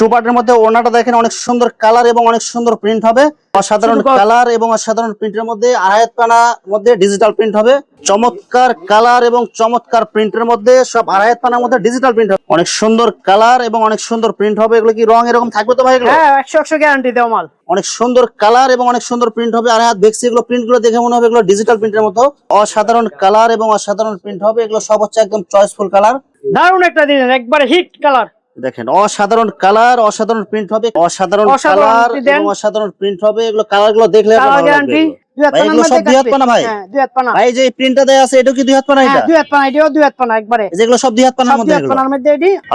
Two পার্টের মধ্যে ওড়নাটা দেখেন অনেক সুন্দর কালার এবং অনেক সুন্দর প্রিন্ট হবে। অসাধারণ কালার এবং অসাধারণ প্রিন্টের মধ্যে আড়াইত পানা মধ্যে ডিজিটাল প্রিন্ট হবে। চমৎকার কালার এবং চমৎকার প্রিন্টের মধ্যে সব আড়াইত পানার মধ্যে ডিজিটাল প্রিন্ট হবে। অনেক সুন্দর কালার এবং অনেক সুন্দর প্রিন্ট হবে। এগুলো কি রং এরকম থাকবে তো ভাই এগুলো? হ্যাঁ একশো একশো গ্যারান্টি দেওয়া মাল। অনেক সুন্দর কালার এবং অনেক সুন্দর প্রিন্ট হবে। আর হাত দেখছি এগুলো প্রিন্টগুলো দেখে মনে হবে এগুলো ডিজিটাল প্রিন্টের মতো। অসাধারণ কালার এবং অসাধারণ প্রিন্ট হবে। এগুলো সব হচ্ছে একদম চয়েসফুল কালার দারুণ একটা ডিজাইন একবারে হিট কালার দেখেন অসাধারণ কালার অসাধারণ প্রিন্ট হবে অসাধারণ কালার এবং অসাধারণ প্রিন্ট হবে। এগুলো কালারগুলো দেখলে? হ্যাঁ এটা? হ্যাঁ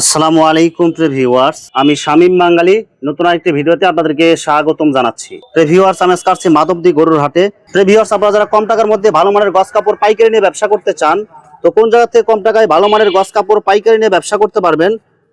আসসালামু আলাইকুম ভিউয়ার্স আমি শামীম বাঙালি। নতুন আরেকটি ভিডিওতে আপনাদেরকে স্বাগতম জানাচ্ছি। ভিউয়ার্স আমি আজকে আসছি মাধবদী গরুর হাটে। ভিউয়ার্স আপনারা যারা কম টাকার মধ্যে ভালো মানের গস কাপড় পাইকারি নিয়ে ব্যবসা করতে চান তো কোন জায়গা থেকে কম টাকায় ভালো মানের গস কাপড় পাইকারি নিয়ে ব্যবসা করতে পারবেন?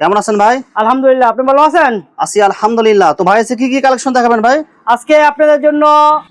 কেমন আছেন ভাই? আলহামদুলিল্লাহ আপনি ভালো আছেন? আসি আলহামদুলিল্লাহ। তো ভাই কি কি কালেকশন দেখাবেন ভাই? আজকে আপনাদের জন্য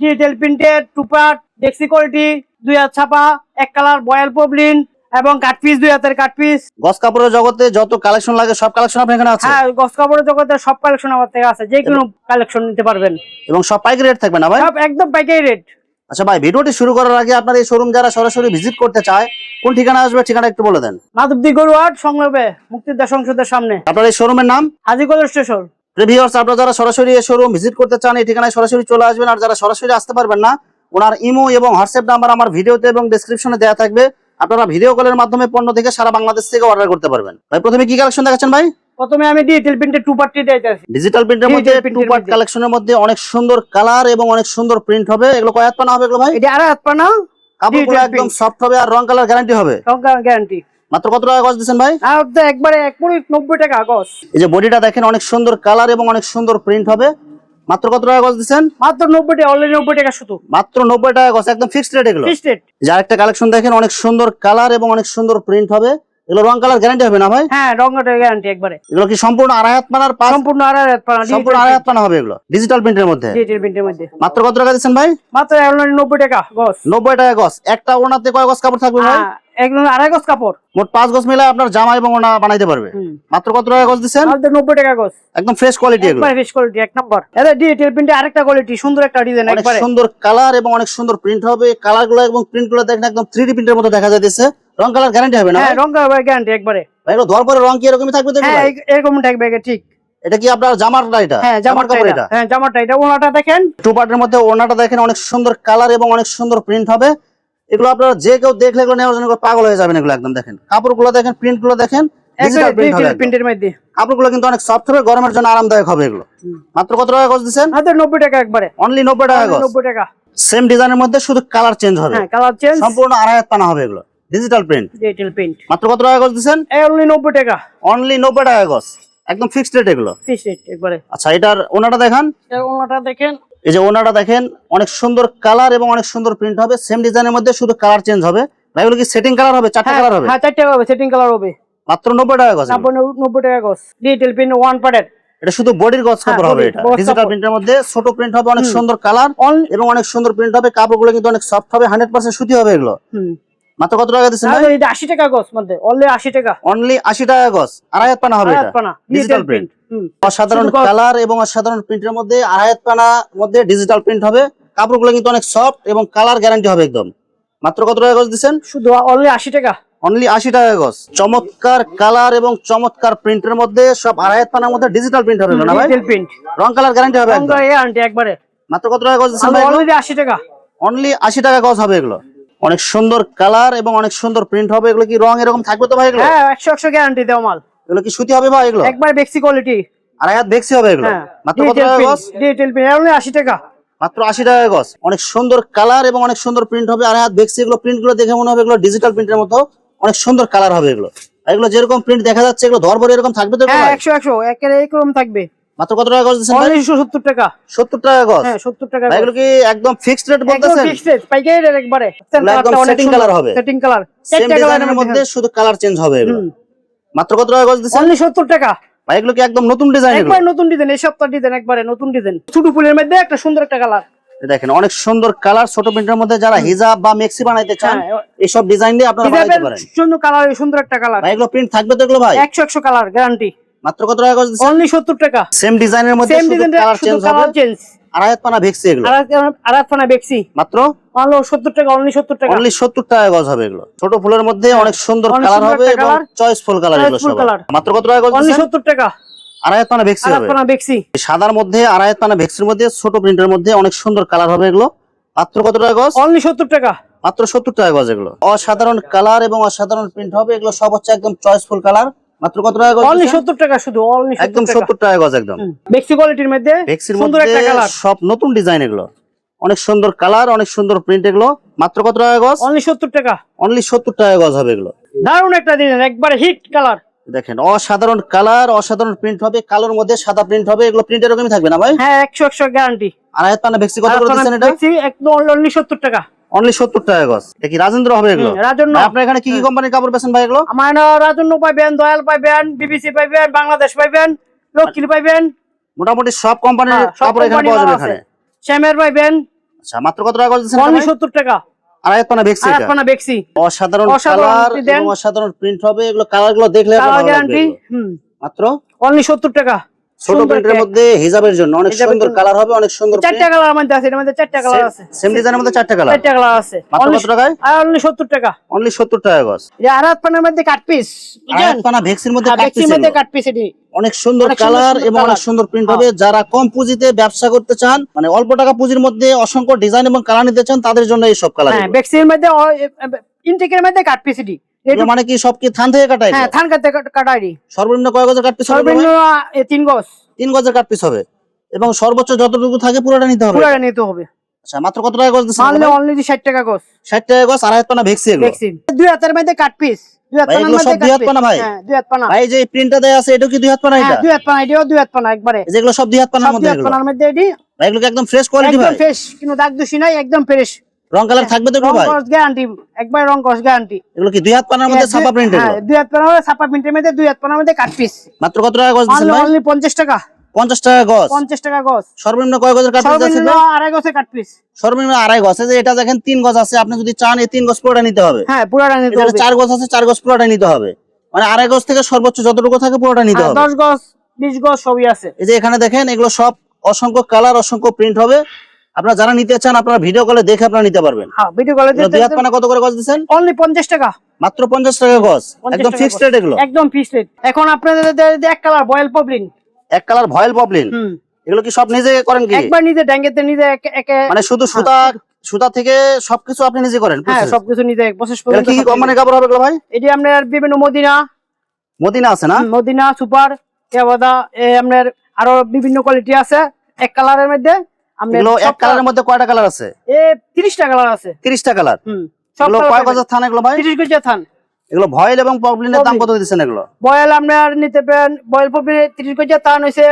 ডিজিটাল প্রিন্টেড টুপার ডেক্সি কোয়ালিটি দুই হাত ছাপা এক কালার বয়াল পবলিন এবং কাট পিস দুই হাতের কাট পিস গস কাপড়ের জগতে যত কালেকশন লাগে সব কালেকশন আপনার এখানে আছে? হ্যাঁ গস কাপড়ের জগতে সব কালেকশন আমার থেকে আছে। যে কোনো কালেকশন নিতে পারবেন। এবং সব পাইকারি রেট থাকবে না ভাই? সব একদম পাইকারি রেট আচ্ছা ভাই ভিডিওটি শুরু করার আগে আপনার এই শোরুম যারা সরাসরি ভিজিট করতে চায় কোন ঠিকানা আসবে ঠিকানা একটু বলে দেন। মাধবদী গরুয়াট সংলগ্নে মুক্তিযোদ্ধা সংসদের সামনে। আপনার এই শোরুমের নাম? হাজিগঞ্জ স্টেশন। প্রিভিয়ার্স আপনারা যারা সরাসরি এই শোরুম ভিজিট করতে চান এই ঠিকানায় সরাসরি চলে আসবেন। আর যারা সরাসরি আসতে পারবেন না ওনার ইমো এবং হোয়াটসঅ্যাপ নাম্বার আমার ভিডিওতে এবং ডেসক্রিপশনে দেওয়া থাকবে। আপনারা ভিডিও কলের মাধ্যমে পণ্য থেকে সারা বাংলাদেশ থেকে অর্ডার করতে পারবেন। ভাই প্রথমে কি কালেকশন দেখাচ্ছেন ভাই? প্রথমে আমি ডিজিটাল টুপারটি দিতেছি। ডিজিটাল প্রিন্টের মধ্যে টু পার্ট কালেকশনের মধ্যে। অনেক সুন্দর কালার এবং অনেক সুন্দর প্রিন্ট হবে। এগুলো কয়াত পানা হবে এগুলো ভাই? এটা আড়াই হাত পানা। কাপড়গুলো একদম সফট হবে আর রং কালার গ্যারান্টি হবে। গ্যারান্টি মাত্র কত টাকা গজ দিচ্ছেন ভাই? একবারে এক নব্বই টাকা গস এই যে বডিটা দেখেন অনেক সুন্দর কালার এবং অনেক সুন্দর প্রিন্ট হবে। মাত্র কত টাকা গজ দিচ্ছেন মাত্র নব্বই টাকা অলরেডি নব্বই টাকা শুধু। মাত্র নব্বই টাকা গজ একদম ফিক্সড রেট এগুলো। ফিক্সড রেট যে আরেকটা কালেকশন দেখেন অনেক সুন্দর কালার এবং অনেক সুন্দর প্রিন্ট হবে। এগুলো রং কালার গ্যারান্টি হবে না ভাই? হ্যাঁ গ্যারান্টি একবারে। এগুলো কি সম্পূর্ণ আড়াই হাত পানার পাঁচ সম্পূর্ণ আড়াই হাত পানা সম্পূর্ণ আড়াই হাত পানা হবে এগুলো ডিজিটাল প্রিন্টের মধ্যে। ডিজিটাল প্রিন্টের মধ্যে। মাত্র কত টাকা দিচ্ছেন ভাই? মাত্র অলরেডি নব্বই টাকা গস নব্বই টাকা গজ। একটা ওনাতে কয় গজ কাপড় থাকবে ভাই? হ্যাঁ, একদম আড়াই গজ কাপড়। মোট পাঁচ গজ মিলে আপনার জামা এবং ওনা বানাইতে পারবে। মাত্র কত টাকা গজ দিচ্ছেন? মাত্র নব্বই টাকা গজ। একদম ফ্রেশ কোয়ালিটি একবারে ফিস কোয়ালিটি এক নম্বর। এটা ডিজিটাল প্রিন্টে আরেকটা কোয়ালিটি সুন্দর একটা ডিজাইন একবারে। সুন্দর কালার এবং অনেক সুন্দর প্রিন্ট হবে। কালারগুলো এবং প্রিন্টগুলো দেখেন একদম থ্রি ডি প্রিন্টের মতো দেখা যাইতেছে। রং কালার গ্যারান্টি হবে না হ্যাঁ ভাই? রঙ গ্যারান্টি একবারে। ভাই এগুলো ধোয়ার পরে রং কি এরকমই থাকবে তো হ্যাঁ এরকম থাকবে এটা ঠিক। এটা কি আপনার জামারটা এটা? হ্যাঁ জামার কাপড় এটা। হ্যাঁ জামাটা এটা। ওনাটা দেখেন। টু পার্টের মধ্যে ওড়নাটা দেখেন অনেক সুন্দর কালার এবং অনেক সুন্দর প্রিন্ট হবে। এগুলো আপনারা যে কেউ দেখলে এগুলো নেওয়ার জন্য পাগল হয়ে যাবেন এগুলো একদম দেখেন। কাপড়গুলো দেখেন প্রিন্টগুলো দেখেন কাপড়গুলো কিন্তু অনেক সফট হবে গরমের জন্য আরামদায়ক হবে এগুলো। মাত্র কত টাকা গজ দিচ্ছেন? নব্বই টাকা একবারে। অনলি নব্বই টাকা নব্বই টাকা। সেম ডিজাইনের মধ্যে শুধু কালার চেঞ্জ হবে। হ্যাঁ কালার চেঞ্জ সম্পূর্ণ আড়াই পানা হবে এগুলো। ডিজিটাল প্রিন্ট ডিজিটাল প্রিন্ট মাত্র কত টাকা গজ দিচ্ছেন অনলি নব্বই টাকা। অনলি নব্বই টাকা গজ। একদম ফিক্সড রেট এগুলো? ফিস রেট একবারে। আচ্ছা এটার ওনাটা দেখান? এর ওনাটা দেখেন। এই যে ওনাটা দেখেন অনেক সুন্দর কালার এবং অনেক সুন্দর প্রিন্ট হবে। সেম ডিজাইনের মধ্যে শুধু কালার চেঞ্জ হবে। ভাই এগুলো কি সেটিং কালার হবে? চারটা হ্যাঁ কালার হবে? হ্যাঁ চারটে হবে সেটিং কালার হবে। মাত্র নব্বই টাকা গজ এগুলো। নব্বই নব্বই টাকা গস ডিজিটাল প্রিন্ট ওয়ান পার্টের এটা শুধু বডির গজ কাপড় হ্যাঁ, হবে এটা। ডিজিটাল প্রিন্টের মধ্যে ছোট প্রিন্ট হবে অনেক সুন্দর কালার এবং অনেক সুন্দর প্রিন্ট হবে। কাপড়গুলো কিন্তু অনেক সফট হবে হান্ড্রেড পার্সেন্ট সুতি হবে এগুলো। মাত্র কত টাকা দিচ্ছেন ভাই? এটা আশি টাকা গস মধ্যে অনলি আশি টাকা। অনলি আশি টাকা গজ। আড়াইহাত পানা হবে এটা? ডিজিটাল প্রিন্ট অসাধারণ কালার এবং অসাধারণ প্রিন্টের মধ্যে পানা মধ্যে ডিজিটাল প্রিন্ট হবে। কাপড়গুলো কিন্তু অনেক সফট এবং কালার গ্যারান্টি হবে একদম। মাত্র কত টাকা গজ দিচ্ছেন? শুধু অনলি আশি টাকা। অনলি আশি টাকা গজ। চমৎকার কালার এবং চমৎকার প্রিন্টের মধ্যে সব আড়াইহাত পানার মধ্যে ডিজিটাল প্রিন্ট হবে না ভাই? ডিজিটাল প্রিন্ট রং কালার গ্যারান্টি হবে একদম। গ্যারান্টি একবারে। মাত্র কত টাকা গজ দিচ্ছেন ভাই? অলরেডি আশি টাকা। অনলি আশি টাকা গজ হবে এগুলো। অনেক সুন্দর কালার এবং অনেক সুন্দর প্রিন্ট হবে। এগুলো কি রং এরকম থাকবে তো ভাই এগুলো? হ্যাঁ একশো একশো গ্যারান্টি দেওয়া মাল। এগুলো কি সুতি হবে ভাই এগুলো? একবার বেক্সি কোয়ালিটি আড়াই হাত দেখছি হবে এগুলো? হ্যাঁ মাত্র কত টাকা গজ? ডিজিটাল প্রিন্ট অনলি আশি টাকা। মাত্র আশি টাকা গজ। অনেক সুন্দর কালার এবং অনেক সুন্দর প্রিন্ট হবে। আর হাত দেখছি এগুলো প্রিন্টগুলো দেখে মনে হবে এগুলো ডিজিটাল প্রিন্টের মতো। অনেক সুন্দর কালার হবে এগুলো। আর এগুলো যেরকম প্রিন্ট দেখা যাচ্ছে এগুলো ধর এরকম থাকবে তো এগুলো হ্যাঁ ভাই? একশো একশো একের এরকম থাকবে। মাত্র কত টাকা গজ দিচ্ছেন ভাই? টাকা। সত্তর টাকা গজ? হ্যাঁ সত্তর টাকা ভাই এগুলো কি একদম ফিক্সড রেট একদম fixed পাইকারি rate একবারে। একদম setting colour হবে। সেটিং কালার সেম ডিজাইনের মধ্যে শুধু কালার চেঞ্জ হবে এগুলো। মাত্র কত টাকা গজ দিচ্ছেন? টাকা। ভাই এগুলো কি একদম নতুন ডিজাইন এগুলো একবার নতুন ডিজাইন এই সপ্তাহ ডিজাইন একবারে নতুন ডিজাইন ছোট ফুলের মধ্যে একটা সুন্দর একটা কালার দেখেন অনেক সুন্দর কালার ছোট প্রিন্টের মধ্যে যারা হিজাব বা মেক্সি বানাইতে চান হ্যাঁ, এইসব ডিজাইন দিয়ে আপনারা বানাইতে পারেন। সুন্দর কালার সুন্দর একটা কালার ভাই এগুলো প্রিন্ট থাকবে তো এগুলো ভাই? একশো একশো কালার গ্যারান্টি মাত্র কত টাকা গজ অনলি সত্তর টাকা। সেম ডিজাইনের মধ্যে সেম শুধু ডিজাইন কালার চেঞ্জ হবে। চেঞ্জ পানা ভেক্সি এগুলো। ফানা বেক্সি মাত্র? অনলি সত্তর টাকা অনলি সত্তর টাকা। অনলি সত্তর টাকা গজ হবে এগুলো। ছোট ফুলের মধ্যে অনেক সুন্দর কালার হবে এবং চয়েসফুল কালার এগুলো সব মাত্র কত টাকা গজ অনলি দিচ্ছেন? সত্তর টাকা। আড়াইত পানা ভেক্সি হবে ফানা বেক্সি সাদার মধ্যে আড়াইত পানা ভেক্সির মধ্যে ছোট প্রিন্টের মধ্যে অনেক সুন্দর কালার হবে এগুলো। মাত্র কত টাকা গজ অনলি সত্তর টাকা। মাত্র সত্তর টাকা গজ এগুলো। অসাধারণ কালার এবং অসাধারণ প্রিন্ট হবে। এগুলো সব হচ্ছে একদম চয়েসফুল কালার মাত্র কত টাকা গজ অনলি দিচ্ছেন? সত্তর টাকা শুধু অনলি একদম সত্তর টাকা গজ একদম। বেক্সি কোয়ালিটির মধ্যে সুন্দর একটা কালার। সব নতুন ডিজাইন এগুলো। অনেক সুন্দর কালার অনেক সুন্দর প্রিন্ট এগুলো। মাত্র কত টাকা গজ? অনলি সত্তর টাকা। অনলি সত্তর টাকা গজ হবে এগুলো। দারুণ একটা ডিজাইন একবারে হিট কালার দেখেন অসাধারণ কালার অসাধারণ প্রিন্ট হবে কালোর মধ্যে সাদা প্রিন্ট হবে এগুলো প্রিন্ট এরকমই থাকবে না ভাই? হ্যাঁ একশো একশো গ্যারান্টি আর আয়াত পানা ভেক্সি কত করে দিচ্ছেন এটা? বেক্সি একদম অনলি সত্তর টাকা। অনলি সত্তর টাকা গজ। এটা কি রাজেন্দ্র হবে এগুলো? রাজন্য আপনার এখানে কি কি কোম্পানির কাপড় পেছেন ভাই এগুলো? আমার রাজন্য পাইবেন দয়াল পাইবেন বিবিসি পাইবেন বাংলাদেশ পাইবেন লক্ষ্মী পাইবেন। মোটামুটি সব কোম্পানির হ্যাঁ, কাপড় এখানে পাওয়া যাবে এখানে। শ্যামের পাইবেন। আচ্ছা মাত্র কত টাকা গজ দিচ্ছেন অনলি এটা ভাই? সত্তর টাকা। অসাধারণ কালার অসাধারণ প্রিন্ট হবে। এগুলো কালারগুলো দেখলে মাত্র? অনলি সত্তর টাকা। ছোট একটা- মধ্যে হিজাবের জন্য। অনেক সুন্দর কালার হবে অনেক সুন্দর চারটা কালার মধ্যে আছে মধ্যে চারটা কালার আছে। সেম ডিজাইনের মধ্যে চারটা কালার? চারটা কালার আছে। মাত্র কত টাকায়? অনলি সত্তর টাকা। অনলি সত্তর টাকা গজ। এই আরাত পানের মধ্যে কাট পিস আয়াত পানা ভেক্সির মধ্যে কাট বেক্সির piece মধ্যে কাট পিস এটি। অনেক সুন্দর কালার এবং অনেক সুন্দর প্রিন্ট হবে। যারা কম পুঁজিতে ব্যবসা করতে চান মানে অল্প টাকা পুঁজির মধ্যে অসংখ্য ডিজাইন এবং কালার নিতে চান তাদের জন্য এই সব কালার হ্যাঁ বেক্সির মধ্যে ইনটেকের মধ্যে কাট পিস এটি। মানে কি সব কি থান থেকে কাটাই হ্যাঁ থান কাটতে কাটাইরি সর্বনিম্ন কয় গজের কাট পিস সর্বনিম্ন তিন গজ। তিন গজের কাট পিস হবে। এবং সর্বোচ্চ যতটুকু থাকে পুরোটা নিতে হবে? পুরো নিতে হবে। আচ্ছা মাত্র কত টাকা গজ দিচ্ছেন অনলি ষাট টাকা গজ। ষাট টাকা গজ আড়াই পানা এগুলো? ভ্যাকসিন দুই হাতের মধ্যে কাট পিস দুই হাত ভাই, এগুলো মধ্যে দুই হাত পানা ভাই? হ্যাঁ দুই হাত পানা। ভাই যে প্রিন্টটা দেয়া আছে এটা কি দুই হাত পানা হ্যাঁ এটা? দুই হাত পানা এটিও দুই হাত পানা একবারে। যেগুলো সব দুই হাত পানার সব দুই মধ্যে হাত পানার মধ্যে এটি। ভাই এগুলো একদম ফ্রেশ কোয়ালিটি একদম ফ্রেশ কিন্তু দাগ দোষী নাই একদম ফ্রেশ রং কালার থাকবে তো এগুলো রং ভাই কস গ্যারান্টি একবার রং কস গ্যারান্টি এগুলো কি দুই হাত পানার মধ্যে ছাপা প্রিন্ট হ্যাঁ দুই হাত পানা ছাপা প্রিন্টের মধ্যে দুই হাত পানার মধ্যে কাট পিস মাত্র কত টাকা গজ দিচ্ছেন ভাই? অনলি পঞ্চাশ টাকা। পঞ্চাশ টাকা গজ? পঞ্চাশ টাকা গজ। সর্বনিম্ন কয় গজের কাট পিস আছে সর্বনিম্ন আড়াই গজে কাট পিস সর্বনিম্ন আড়াই গজ। যে এটা দেখেন তিন গজ আছে। আপনি যদি চান এই তিন গজ পুরোটা নিতে হবে। হ্যাঁ পুরোটা নিতে হবে। চার গজ আছে চার গজ পুরোটা নিতে হবে। মানে আড়াই গজ থেকে সর্বোচ্চ যতটুকু থাকে পুরোটা নিতে হ্যাঁ, হবে। দশ গজ বিশ গজ সবই আছে। এই যে এখানে দেখেন এগুলো সব অসংখ্য কালার অসংখ্য প্রিন্ট হবে। আপনারা যারা নিতে চান আপনারা ভিডিও কলে দেখে আপনারা নিতে পারবেন। হ্যাঁ ভিডিও কলে দুই হাত পানা কত করে গজ দিচ্ছেন? অনলি পঞ্চাশ টাকা। মাত্র পঞ্চাশ টাকা গজ। একদম ফিক্সড রেট এগুলো। একদম ফিক্স রেট এখন আপনাদের এক কালার বয়েল পবলিন এক কালার ভয়েল পপলিন? হুম। এগুলো কি সব নিজে করেন কি? একবার নিজে ড্যাঙ্গেতে নিজে একে- একে মানে শুধু সুতা সুতা থেকে সবকিছু আপনি নিজে করেন হ্যাঁ সবকিছু নিজে প্রসেস এগুলো কি কি কোম্পানির কাপড় হবে এগুলো ভাই? এটি আপনার বিভিন্ন মদিনা। মদিনা আছে না? মদিনা সুপার এবাদা এ আপনার আরও বিভিন্ন কোয়ালিটি আছে। এক কালারের মধ্যে এগুলো এক কালারের মধ্যে কয়টা কালার আছে? এ তিরিশটা কালার আছে। তিরিশটা কালার হুম সব কয় গজের থান এগুলো ভাই? গজের থান। এগুলো ভয়েল এবং পপলিনের দাম কত দিচ্ছেন এগুলো? বয়েল আপনার নিতে পারেন বয়েল পপলি তিরিশ গজের থান হয়েছে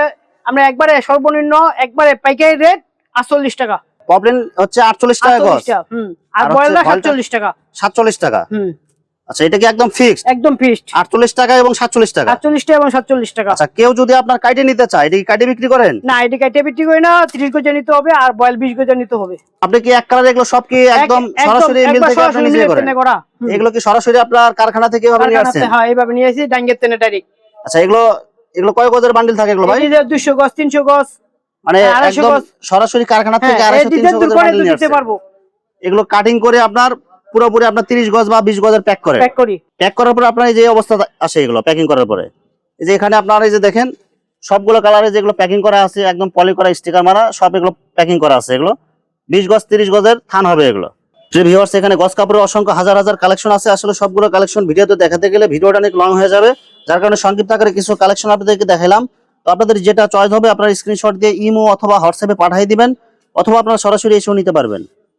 আমরা একবারে সর্বনিম্ন একবারে পাইকারি রেট আটচল্লিশ টাকা। পপলিন হচ্ছে আটচল্লিশ টাকা গজ। হুম আর বয়েলটা? সাতচল্লিশ টাকা। সাতচল্লিশ টাকা। হুম। আচ্ছা এটা কি একদম ফিক্সড একদম ফিক্সড আটচল্লিশ টাকা এবং সাতচল্লিশ টাকা? আটচল্লিশ টাকা এবং সাতচল্লিশ টাকা। আচ্ছা কেউ যদি আপনার কাইটে নিতে চায় এটা কি কাইটে বিক্রি করেন? না এটি কাইটে বিক্রি করি না তিরিশ গজে নিতে হবে আর বয়েল বিশ গজে নিতে হবে। আপনি কি এক কালার এগুলো সব কি একদম সরাসরি মিল থেকে আপনি নিজে করেন। এগুলো কি সরাসরি আপনার কারখানা থেকে এভাবে নিয়ে আসছেন হ্যাঁ এইভাবে নিয়ে আসি ডাঙ্গের তেনে ডাইরেক্ট আচ্ছা এগুলো এগুলো কয় গজের বান্ডিল থাকে এগুলো ভাই? দুইশো গজ তিনশো গজ মানে আড়াইশো একদম সরাসরি কারখানা হ্যাঁ থেকে এই আড়াইশো ডিজাইন তিনশো দূর গজের করে বান্ডিল নিয়ে দিতে পারব। এগুলো কাটিং করে আপনার পুরোপুরি আপনার তিরিশ গজ বা বিশ গজের প্যাক করি। প্যাক করার পর আপনার এই যে অবস্থা আসে এগুলো প্যাকিং করার পরে। এই যে এখানে আপনার এই যে দেখেন সবগুলো কালারে যেগুলো প্যাকিং করা আছে একদম পলি করা স্টিকার মারা সব এগুলো প্যাকিং করা আছে এগুলো। বিশ গজ তিরিশ গজের থান হবে এগুলো। যে ভিউয়ার্স এখানে গজ কাপড়ের অসংখ্য হাজার হাজার কালেকশন আছে আসলে সবগুলো কালেকশন ভিডিওতে দেখাতে গেলে ভিডিওটা অনেক লং হয়ে যাবে। যার কারণে সংক্ষিপ্ত আকারে কিছু কালেকশন আপনাদেরকে দেখালাম তো আপনাদের যেটা চয়েস হবে আপনারা স্ক্রিনশট দিয়ে ইমো অথবা হোয়াটসঅ্যাপে পাঠিয়ে দিবেন অথবা আপনারা সরাসরি এসেও নিতে পারবেন।